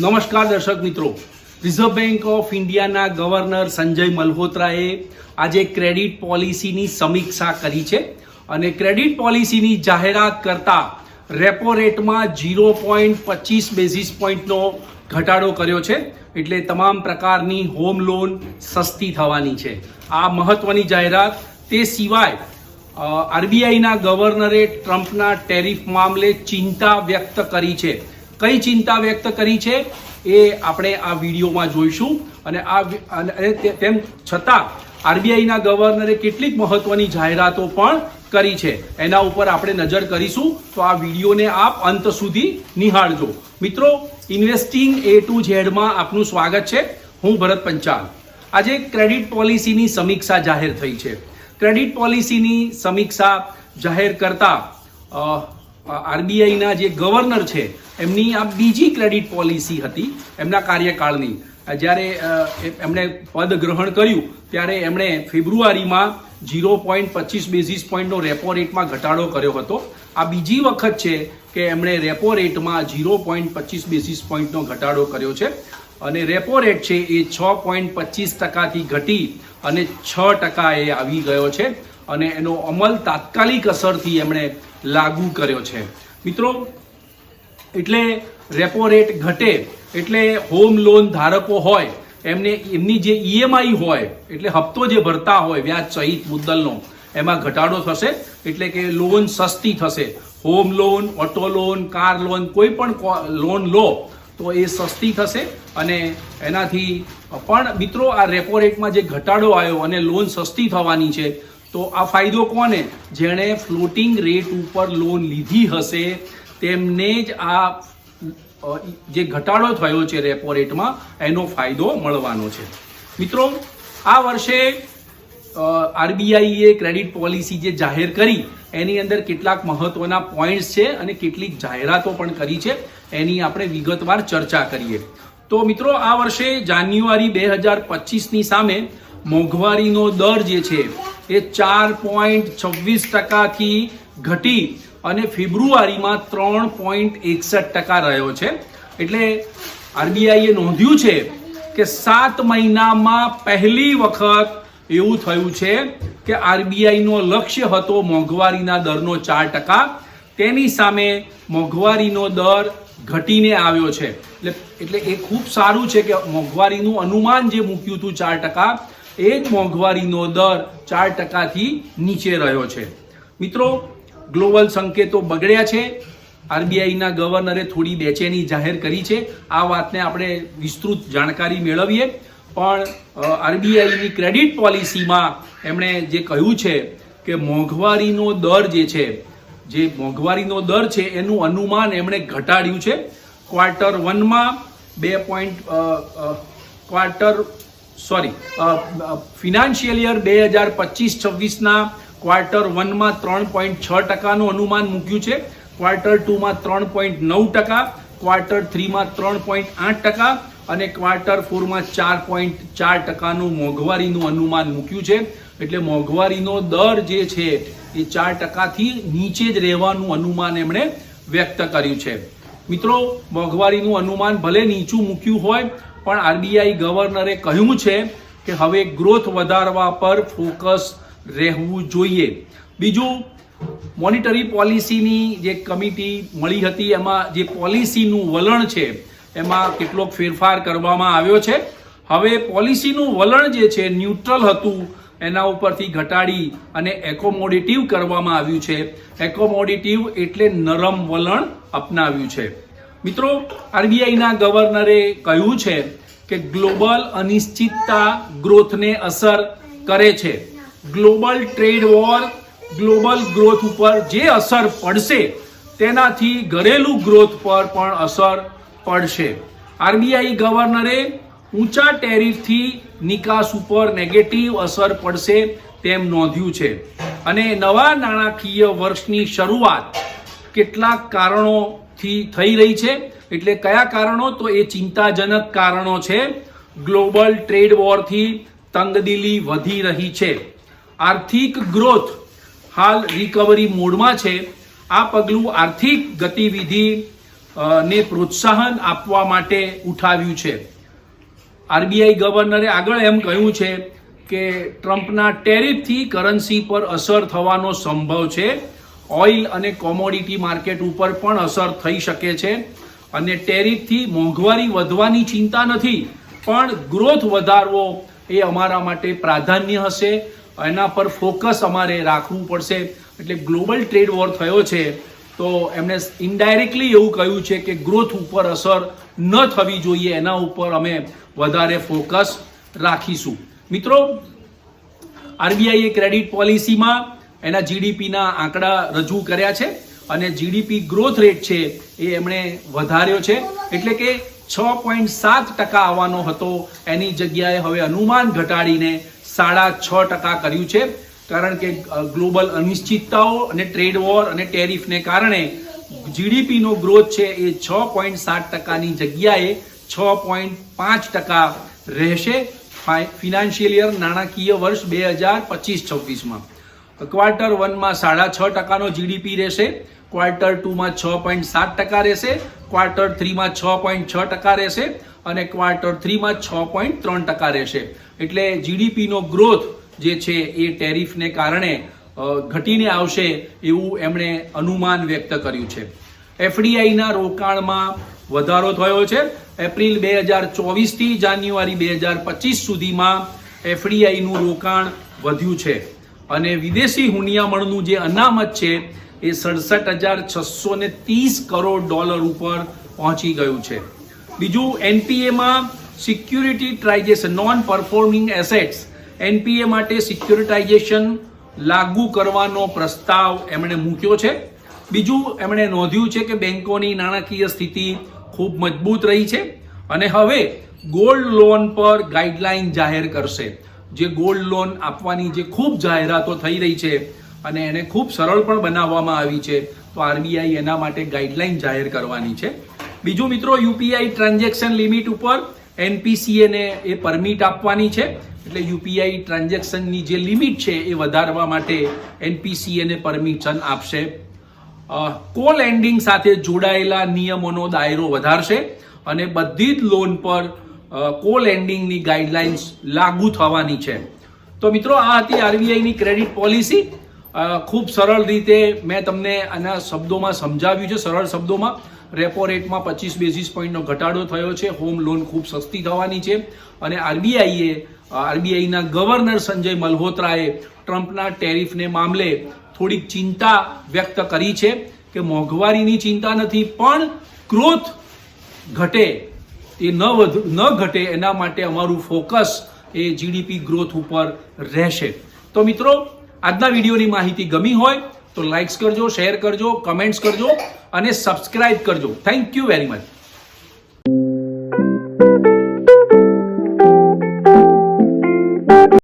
નમસ્કાર દર્શક મિત્રો. રિઝર્વ બેંક ઓફ ઇન્ડિયાના ગવર્નર સંજય મલ્હોત્રાએ આજે ક્રેડિટ પોલિસીની સમીક્ષા કરી છે અને ક્રેડિટ પોલિસીની જાહેરાત કરતા રેપો રેટમાં ઝીરો પોઈન્ટ પચીસ બેઝિસ પોઈન્ટનો ઘટાડો કર્યો છે. એટલે તમામ પ્રકારની હોમ લોન સસ્તી થવાની છે. આ મહત્વની જાહેરાત. તે સિવાય આરબીઆઈના ગવર્નરે ટ્રમ્પના ટેરિફ મામલે ચિંતા વ્યક્ત કરી છે. કઈ ચિંતા વ્યક્ત કરી છે એ આપણે આ વિડીયોમાં જોઈશું. અને આ તેમ છતાં આરબીઆઈના ગવર્નરે કેટલીક મહત્વની જાહેરાતો પણ કરી છે. એના ઉપર આપણે નજર કરીશું. તો આ વિડીયોને આપ અંત સુધી નિહાળજો. મિત્રો ઇન્વેસ્ટિંગ એ ટુ ઝેડમાં આપનું સ્વાગત છે. હું ભરત પંચાલ. આજે ક્રેડિટ પોલિસીની સમીક્ષા જાહેર થઈ છે. ક્રેડિટ પોલિસીની સમીક્ષા જાહેર કરતા આરબીઆઈના જે ગવર્નર છે, એમની આ બીજી ક્રેડિટ પોલિસી હતી એમના કાર્યકાળની. જ્યારે એમણે પદ ગ્રહણ કર્યું, ત્યારે એમણે ફેબ્રુઆરીમાં ઝીરો પોઈન્ટ પચીસ બેઝિસ પોઈન્ટનો રેપો રેટમાં ઘટાડો કર્યો હતો. આ બીજી વખત છે કે એમણે રેપો રેટમાં ઝીરો પોઈન્ટ પચીસ બેઝિસ પોઈન્ટનો ઘટાડો કર્યો છે. અને રેપો રેટ છે એ છ પોઈન્ટ પચીસ ટકાથી ઘટી અને છ ટકા એ આવી ગયો છે. અને એનો અમલ તાત્કાલિક અસરથી એમણે લાગુ કર્યો છે. મિત્રો, એટલે રેપો રેટ ઘટે, એટલે હોમ લોન ધારકો હોય, એમને એમની જે ઈએમઆઈ હોય, એટલે હપ્તો જે ભરતા હોય, વ્યાજ સહિત મુદ્દલનો, એમાં ઘટાડો થશે, એટલે કે લોન સસ્તી થશે. Home loan auto loan car loan કોઈ પણ લોન લો, તો એ સસ્તી થશે. અને એનાથી પણ મિત્રો, આ રેપો રેટમાં જે ઘટાડો આવ્યો અને લોન સસ્તી થવાની છે તો આ ફાયદો કોને? જેણે ફ્લોટિંગ રેટ ઉપર લોન લીધી હશે, તેમને જ આ જે ઘટાડો થયો છે રેપો રેટમાં એનો ફાયદો મળવાનો છે. મિત્રો, આ વર્ષે આરબીઆઈએ ક્રેડિટ પોલિસી જે જાહેર કરી, એની અંદર કેટલાક મહત્વના પોઈન્ટ્સ છે અને કેટલીક જાહેરાતો પણ કરી છે, એની આપણે વિગતવાર ચર્ચા કરીએ. તો મિત્રો, આ વર્ષે જાન્યુઆરી બે હજાર પચીસની સામે મોંઘવારીનો દર જે છે એ ચાર પોઈન્ટ છવ્વીસ ટકાથી ઘટી અને ફેબ્રુઆરીમાં ત્રણ પોઈન્ટ એકસઠ ટકા રહ્યો છે. એટલે આરબીઆઈએ નોંધ્યું છે કે સાત મહિનામાં પહેલી વખત એવું થયું છે કે આરબીઆઈનો લક્ષ્ય હતો મોંઘવારીના દરનો ચાર ટકા. તેની સામે મોંઘવારીનો દર ઘટીને આવ્યો છે. એટલે એટલે એ ખૂબ સારું છે કે મોંઘવારીનું અનુમાન જે મૂક્યું હતું ચાર ટકા એ જ મોંઘવારીનો દર ચાર ટકાથી નીચે રહ્યો છે. મિત્રો, ગ્લોબલ સંકેતો બગડ્યા છે. આરબીઆઈના ગવર્નરે થોડી બેચેની જાહેર કરી છે. આ વાતને આપણે વિસ્તૃત જાણકારી મેળવીએ. પણ આરબીઆઈની ક્રેડિટ પોલિસીમાં એમણે જે કહ્યું છે કે મોંઘવારીનો દર જે છે, જે મોંઘવારીનો દર છે એનું અનુમાન એમણે ઘટાડ્યું છે. ક્વાર્ટર વનમાં બે point quarter sorry financial year બે હજાર પચીસ છવ્વીસના ક્વાર્ટર વનમાં ત્રણ પોઈન્ટ છ ટકાનું અનુમાન મૂક્યું છે. ક્વાર્ટર ટુમાં ત્રણ પોઈન્ટ નવ ટકા ક્વાર્ટર થ્રીમાં ત્રણ પોઈન્ટ આઠ ટકા અને ક્વાર્ટર ફોરમાં ચાર પોઈન્ટ ચાર ટકાનું મોંઘવારીનું અનુમાન મૂક્યું છે. એટલે મોંઘવારીનો દર જે છે એ ચાર ટકાથી નીચે જ રહેવાનું અનુમાન એમણે વ્યક્ત કર્યું છે. મિત્રો, મોંઘવારીનું અનુમાન ભલે નીચું મૂક્યું હોય પણ આરબીઆઈ ગવર્નરે કહ્યું છે કે હવે ગ્રોથ વધારવા પર ફોકસ રહેવું જોઈએ. બીજું, મોનિટરી પોલિસીની જે કમિટી મળી હતી, એમાં જે પોલિસીનું વલણ છે, એમાં કેટલોક ફેરફાર કરવામાં આવ્યો છે. હવે પોલિસીનું વલણ જે છે, ન્યુટ્રલ હતું, એના ઉપરથી ઘટાડી અને એકોમોડેટિવ કરવામાં આવ્યું છે. એકોમોડેટિવ એટલે નરમ વલણ અપનાવ્યું છે. મિત્રો, આરબીઆઈના ગવર્નરે કહ્યું છે કે ગ્લોબલ અનિશ્ચિતતા ગ્રોથને અસર કરે છે. Global trade war, global growth ઉપર જે અસર પડશે, તેનાથી ઘરેલું ગ્રોથ પર પણ અસર પડશે. આરબીઆઈ ગવર્નરે ઊંચા ટેરિફથી નિકાસ ઉપર નેગેટિવ અસર પડશે તેમ નોંધ્યું છે. અને નવા નાણાકીય વર્ષની શરૂઆત કેટલાક કારણોથી થઈ રહી છે. એટલે કયા કારણો? તો એ ચિંતાજનક કારણો છે. ગ્લોબલ ટ્રેડ વોરથી તંગદિલી વધી રહી છે. આર્થિક ગ્રોથ હાલ રિકવરી મોડમાં છે. આ પગલું આર્થિક ગતિવિધિ ને પ્રોત્સાહન આપવા માટે ઉઠાવ્યું છે. આરબીઆઈ ગવર્નરે આગળ એમ કહ્યું છે કે ટ્રમ્પના ટેરિફથી કરન્સી પર અસર થવાનો સંભવ છે. ઓઇલ અને કોમોડિટી માર્કેટ ઉપર પણ અસર થઈ શકે છે અને ટેરિફથી મોંઘવારી વધવાની ચિંતા નથી, પણ ગ્રોથ વધારવો એ અમારા માટે પ્રાધાન્ય હશે. એના પર ફોકસ અમારે રાખવું પડશે. એટલે ગ્લોબલ ટ્રેડ વોર થયો છે, તો એમણે ઇનડાયરેક્ટલી એવું કહ્યું છે કે ગ્રોથ ઉપર અસર ન થવી જોઈએ, એના ઉપર અમે વધારે ફોકસ રાખીશું. મિત્રો, આરબીઆઈએ ક્રેડિટ પોલિસીમાં એના જીડીપીના આંકડા રજૂ કર્યા છે અને જીડીપી ગ્રોથ રેટ છે એ એમણે વધાર્યો છે. એટલે કે છ પોઈન્ટ સાત ટકા આવવાનો હતો. એની જગ્યાએ હવે અનુમાન ઘટાડીને સાડા છ ટકા કર્યું છે. કારણ કે ગ્લોબલ અનિશ્ચિતતાઓ અને ટ્રેડ વોર અને ટેરિફને કારણે જીડીપીનો ગ્રોથ છે એ છ પોઈન્ટ સાત ટકાની જગ્યાએ છ પોઈન્ટ પાંચ ટકા રહેશે. ફિનાન્શિયલ યર નાણાકીય વર્ષ બે હજાર પચીસ છવ્વીસમાં. ક્વાર્ટર વનમાં સાડા છ ટકાનો જીડીપી રહેશે. ક્વાર્ટર ટુમાં છ પોઈન્ટ સાત ટકા રહેશે. ક્વાર્ટર થ્રીમાં છ પોઈન્ટ છ ટકા રહેશે અને ક્વાર્ટર થ્રીમાં છ પોઈન્ટ ત્રણ ટકા રહેશે. એટલે જીડીપીનો ગ્રોથ જે છે એ ટેરિફને કારણે ઘટીને આવશે એવું એમણે અનુમાન વ્યક્ત કર્યું છે. એફડીઆઈના રોકાણમાં વધારો થયો છે. એપ્રિલ બે હજાર ચોવીસથી જાન્યુઆરી બે હજાર પચીસ સુધીમાં એફડીઆઈનું રોકાણ વધ્યું છે. અને વિદેશી હુનિયામણનું જે અનામત છે, એ સડસઠ હજાર છસો ને ત્રીસ કરોડ ડોલર ઉપર પહોંચી ગયું છે. બીજું એનપીએમાં securitization non performing assets NPA માટે સિક્યુરિટાઇઝેશન લાગુ કરવાનો પ્રસ્તાવ એમણે મૂક્યો છે. બીજું, એમણે નોંધ્યું છે કે બેન્કોની નાણાકીય સ્થિતિ ખૂબ મજબૂત રહી છે અને હવે ગોલ્ડ લોન પર ગાઈડલાઈન જાહેર કરશે. જે ગોલ્ડ લોન આપવાની જે ખૂબ જાહેરાતો થઈ રહી છે અને એને ખૂબ સરળ પણ બનાવવામાં આવી છે, તો આરબીઆઈ એના માટે ગાઈડલાઈન જાહેર કરવાની છે. બીજું મિત્રો, યુપીઆઈ ટ્રાન્ઝેક્શન લિમિટ ઉપર એનપીસીએને એ પરમિટ આપવાની છે. એટલે યુપીઆઈ ટ્રાન્ઝેક્શનની જે લિમિટ છે એ વધારવા માટે એનપીસીએને પરમિશન આપશે. કો લેન્ડિંગ સાથે જોડાયેલા નિયમોનો દાયરો વધારશે અને બધી જ લોન પર કો લેન્ડિંગની ગાઈડલાઇન્સ લાગુ થવાની છે. તો મિત્રો, આ હતી આરબીઆઈની ક્રેડિટ પોલિસી ખૂબ સરળ રીતે મેં તમને આના શબ્દોમાં સમજાવ્યું છે, સરળ શબ્દોમાં. રેપો રેટમાં પચીસ બેઝિસ પોઈન્ટનો ઘટાડો થયો છે હોમ લોન ખૂબ સસ્તી થવાની છે. અને આરબીઆઈએ, આરબીઆઈના ગવર્નર સંજય મલ્હોત્રાએ ટ્રમ્પના ટેરિફને મામલે થોડીક ચિંતા વ્યક્ત કરી છે કે મોંઘવારીની ચિંતા નથી, પણ ગ્રોથ ઘટે. એ ન વધુ, ન ઘટે એના માટે અમારું ફોકસ એ જીડીપી ગ્રોથ ઉપર રહેશે. તો મિત્રો, આજના વિડીયોની માહિતી ગમી હોય તો લાઇક્સ કરજો શેર કરજો કમેન્ટ્સ કરજો અને સબસ્ક્રાઇબ કરજો. Thank you very much